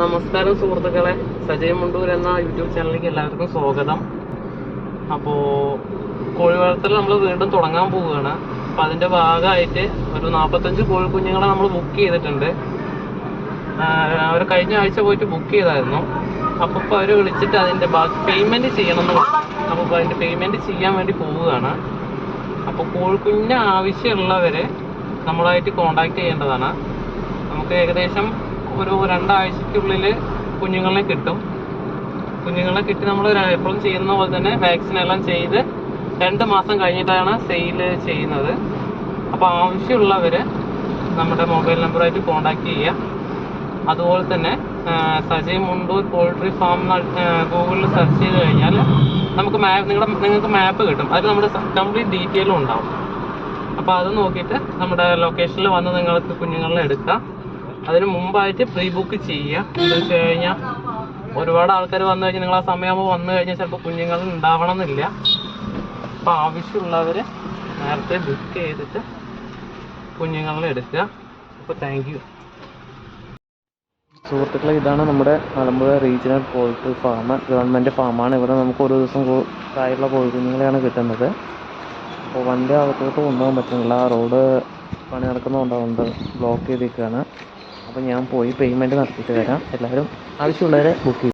നമസ്കാരം സുഹൃത്തുക്കളെ. സജയ് മുണ്ടൂർ എന്ന യൂട്യൂബ് ചാനലിലേക്ക് എല്ലാവർക്കും സ്വാഗതം. അപ്പോൾ കോഴി വളർത്തൽ നമ്മൾ വീണ്ടും തുടങ്ങാൻ പോവുകയാണ്. അപ്പോൾ അതിന്റെ ഭാഗമായിട്ട് ഒരു നാൽപ്പത്തഞ്ച് കോഴിക്കുഞ്ഞുങ്ങളെ നമ്മൾ ബുക്ക് ചെയ്തിട്ടുണ്ട്. അവർ കഴിഞ്ഞ ആഴ്ച പോയിട്ട് ബുക്ക് ചെയ്തായിരുന്നു. അപ്പോൾ ഇപ്പോൾ അവർ വിളിച്ചിട്ട് അതിന്റെ ബാക്കി പേയ്മെന്റ് ചെയ്യണം എന്ന് പറഞ്ഞു അപ്പോൾ ഇപ്പോൾ അതിന്റെ പേയ്മെന്റ് ചെയ്യാൻ വേണ്ടി പോവുകയാണ്. അപ്പോൾ കോഴിക്കുഞ്ഞ് ആവശ്യമുള്ളവരെ നമ്മളായിട്ട് കോണ്ടാക്ട് ചെയ്യേണ്ടതാണ്. നമുക്ക് ഏകദേശം ഒരു രണ്ടാഴ്ചക്കുള്ളിൽ കുഞ്ഞുങ്ങളെ കിട്ടും. കുഞ്ഞുങ്ങളെ കിട്ടി നമ്മൾ എപ്പോഴും ചെയ്യുന്ന പോലെ തന്നെ വാക്സിൻ എല്ലാം ചെയ്ത് രണ്ട് മാസം കഴിഞ്ഞിട്ടാണ് സെയിൽ ചെയ്യുന്നത്. അപ്പോൾ ആവശ്യമുള്ളവർ നമ്മുടെ മൊബൈൽ നമ്പറായിട്ട് കോണ്ടാക്ട് ചെയ്യുക. അതുപോലെ തന്നെ സജയ് മുണ്ടൂർ പോൾട്രി ഫാം ഗൂഗിളിൽ സെർച്ച് ചെയ്ത് കഴിഞ്ഞാൽ നമുക്ക് മാപ്പ് നിങ്ങളുടെ നിങ്ങൾക്ക് മാപ്പ് കിട്ടും. അതിൽ നമ്മുടെ കംപ്ലീറ്റ് ഡീറ്റെയിലും ഉണ്ടാവും. അപ്പോൾ അത് നോക്കിയിട്ട് നമ്മുടെ ലൊക്കേഷനിൽ വന്ന് നിങ്ങൾക്ക് കുഞ്ഞുങ്ങളെ എടുക്കാം. അതിന് മുമ്പായിട്ട് പ്രീ ബുക്ക് ചെയ്യുക. എന്താ വെച്ച് കഴിഞ്ഞാൽ ഒരുപാട് ആൾക്കാർ വന്നു കഴിഞ്ഞാൽ നിങ്ങൾ ആ സമയമാകുമ്പോൾ വന്നു കഴിഞ്ഞാൽ ചിലപ്പോൾ കുഞ്ഞുങ്ങൾ ഉണ്ടാവണം എന്നില്ല അപ്പോൾ ആവശ്യമുള്ളവർ നേരത്തെ ബുക്ക് ചെയ്തിട്ട് കുഞ്ഞുങ്ങളെ എടുക്കുക. അപ്പോൾ താങ്ക് യു സുഹൃത്തുക്കളെ ഇതാണ് നമ്മുടെ Malampuzha regional poultry farm government ഫാമാണ് ഇവിടെ നമുക്ക് ഒരു ദിവസം പ്രായമുള്ള കോഴിക്കുഞ്ഞുങ്ങളെയാണ് കിട്ടുന്നത്. അപ്പോൾ വണ്ടി അകത്തോട്ട് കൊണ്ടുപോകാൻ പറ്റുന്നില്ല. റോഡ് പണി നടക്കുന്നതുകൊണ്ട് ബ്ലോക്ക് ചെയ്തിരിക്കുകയാണ്. അപ്പോൾ ഞാൻ പോയി പേയ്മെന്റ് നടത്തിയിട്ട് വരാം. എല്ലാവരും ആവശ്യമുള്ളവരെ ബുക്ക് ചെയ്യും.